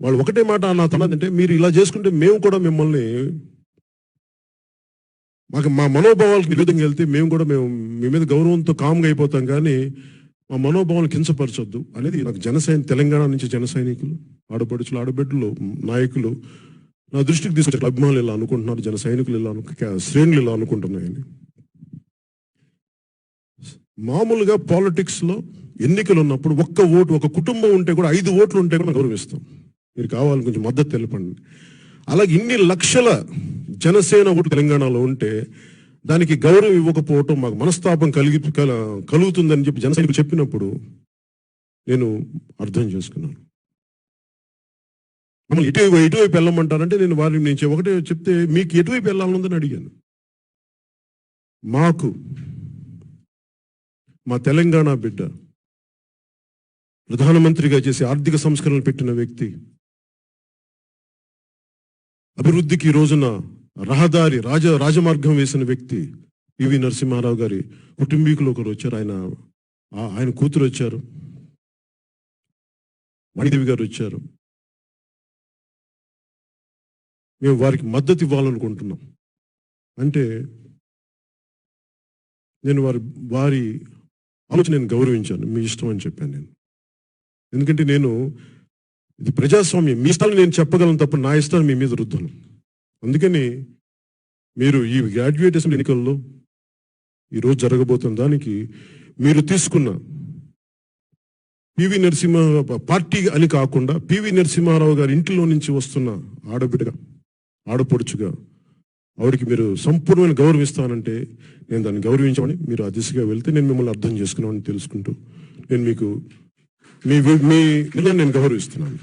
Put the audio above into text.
వాళ్ళు ఒకటే మాట నా అంటే మీరు ఇలా చేసుకుంటే మేము కూడా మిమ్మల్ని మాకు మా మనోభావాలకు విరుద్ధంగా వెళ్తే మేము కూడా మేము మీ మీద గౌరవంతో కామ్గా అయిపోతాం కానీ మా మనోభావాలు కించపరచొద్దు అనేది నాకు జనసైన తెలంగాణ నుంచి జన సైనికులు ఆడపడుచులు ఆడబిడ్డలు నాయకులు నా దృష్టికి తీసుకొచ్చారు. అభిమానులు ఇలా అనుకుంటున్నారు జన సైనికులు ఇలా అను శ్రేణులు ఇలా అనుకుంటున్నాయని. మామూలుగా పాలిటిక్స్లో ఎన్నికలు ఉన్నప్పుడు ఒక్క ఓటు ఒక కుటుంబం ఉంటే కూడా ఐదు ఓట్లు ఉంటే కూడా గౌరవిస్తాం. మీరు కావాలి కొంచెం మద్దతు తెలపండి. అలాగే ఇన్ని లక్షల జనసేన ఓటు తెలంగాణలో ఉంటే దానికి గౌరవం ఇవ్వకపోవటం మాకు మనస్తాపం కలిగి కల- కలుగుతుందని చెప్పి జనసేనకు చెప్పినప్పుడు నేను అర్థం చేసుకున్నాను. మమ్మల్ని ఇటువైపు ఎటువైపు వెళ్ళమంటారంటే నేను వారిని నేను ఒకటే చెప్తే మీకు ఎటువైపు వెళ్ళాలనుందని అడిగాను. మాకు మా తెలంగాణ బిడ్డ ప్రధానమంత్రిగా చేసి ఆర్థిక సంస్కరణలు పెట్టిన వ్యక్తి. అభివృద్ధికి రోజున రహదారి రాజ రాజమార్గం వేసిన వ్యక్తి పివి నరసింహారావు గారి కుటుంబీకులు ఒకరు వచ్చారు. ఆయన ఆయన కూతురు వచ్చారు. మణిదేవి గారు వచ్చారు. మేము వారికి మద్దతు ఇవ్వాలనుకుంటున్నాం. అంటే నేను వారి వారి ఆలోచన నేను గౌరవించాను. మీ ఇష్టం అని చెప్పాను నేను. ఎందుకంటే నేను ఇది ప్రజాస్వామ్యం. మీ ఇష్టాలు నేను చెప్పగలను తప్ప నా ఇష్టాలు మీ మీద రుద్దను. అందుకని మీరు ఈ గ్రాడ్యుయేట్ అసెంబ్లీ ఎన్నికల్లో ఈరోజు జరగబోతున్న దానికి మీరు తీసుకున్న పివి నరసింహ పార్టీ అని కాకుండా పివి నరసింహారావు గారి ఇంటిలో నుంచి వస్తున్న ఆడబిడ్డగా ఆడపడుచుగా ఆవిడకి మీరు సంపూర్ణమైన గౌరవం ఇస్తానంటే నేను దాన్ని గౌరవించమని మీరు ఆ దిశగా వెళ్తే నేను మిమ్మల్ని అర్థం చేసుకున్నామని తెలుసుకుంటూ నేను మీకు మీ మీ నిర్ణయం నేను గౌరవిస్తున్నాను